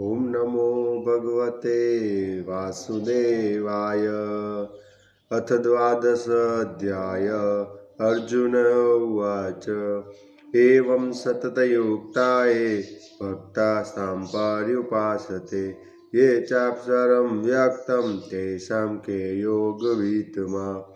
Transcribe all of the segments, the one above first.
ॐ नमो भगवते वासुदेवाय। अथ द्वादशोऽध्याय अर्जुन उवाच। एवं सततयुक्ताये भक्ता साम्पर्युपासते ये चाक्षरं व्यक्तं तेषां के योगवित्मा।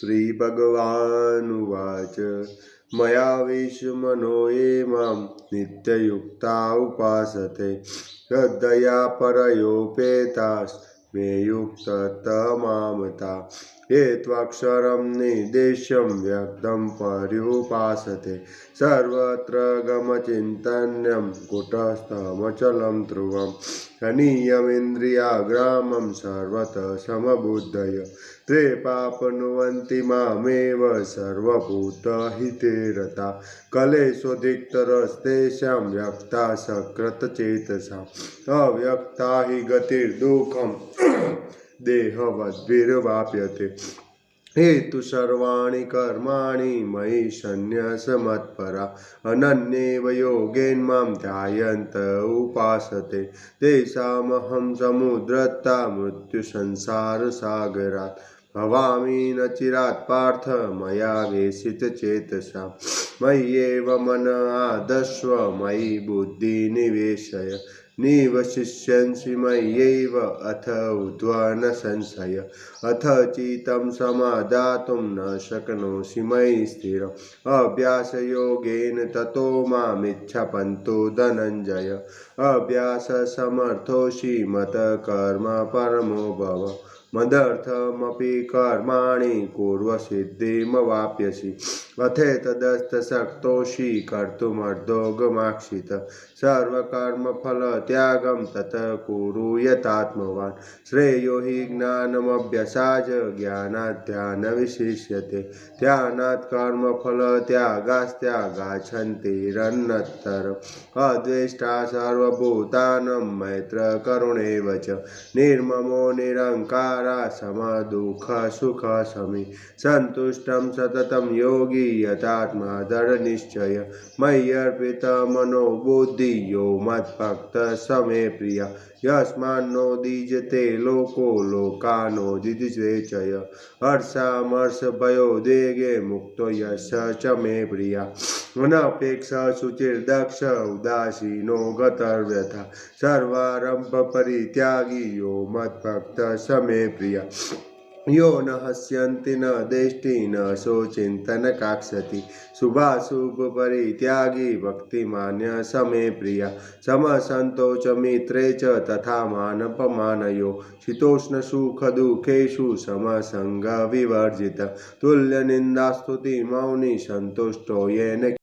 श्रीभगवानुवाच। मया विश्वमनो ये माँ नित्ययुक्ता उपासते। श्रद्धया परयोपेतास्मे युक्ततमामता। ये त्वक्षरं निर्देश्यं व्यक्तं पर्युपासते। सर्वत्र गमचिन्तन्यं कुटस्थमचलं हनीयमिन्द्रियाग्रामं सर्वतः समबुद्धय। ते पापनुवन्ति मामेव सर्वभूतहिते रता कलेशोदिक्तरस्तेषां व्यक्ता सकृतचेतसाम् अव्यक्ता हि गतिर्दुःखं। देहवद्भिर्वाप्यते। हेतु सर्वाणि कर्माणि मयि सन्न्यासमत्परा। अनन्येव योगेन माँ ध्यायन्त उपासते। तेषामहं संसार मृत्युसंसारसागरात्। भवामि न चिरात् पार्थ, मया वेशितचेतसा मय्येव मन आदस्व मयि बुद्धिनिवेशय निवशिष्यन्सि मय्यैव अथ उद्वा न संशय अथ चितं समादातुं न शक्नोषि मयि स्थिरम् अभ्यासयोगेन ततो मामिच्छपन्तो धनञ्जय। अभ्याससमर्थोषि मतकर्म परमो भव। मदर्थमपि कर्माणि कुर्वसिद्धिमवाप्यसि। अथेतदस्तशक्तोषि कर्तुमर्धोगमाक्षित सर्वकर्मफलत्यागं ततः कुरु यतात्मवान् श्रेयो हि ज्ञानमभ्यसाच ज्ञानात् ध्यानविशिष्यते ध्यानात् कर्मफलत्यागास्त्यागाच्छन्तिरन्नत्तरम् अद्वेष्टा सर्वभूतानं मैत्रकरुणेव च। निर्ममो निरङ्कारा समदुःखसुखसमि। सन्तुष्टं सततं योगी यतात्मा दृढनिश्चय मय्यर्पितमनो बुद्धि यो मत्भक्तः स मे प्रिय यस्मान्नोदीजते लोको लोकानोदिजते च य हर्षामर्षभयोदेगे मुक्तो यस्य च मे प्रिया। अनपेक्षा शुचिर्दक्ष उदासीनो गतर्व्यथा सर्वारम्भपरित्यागी यो मद्भक्तः स मे प्रिया। यो न हस्यन्ति, न देष्टि, न शोचिन्तन काक्षति शुभाशुभपरित्यागी भक्तिमान्य स मे प्रिया। समसन्तोषमित्रे च तथा मानपमानयो। शीतोष्णसुखदुःखेषु समसङ्गविवर्जित। तुल्यनिन्दास्तुतिमौनि सन्तुष्टो येन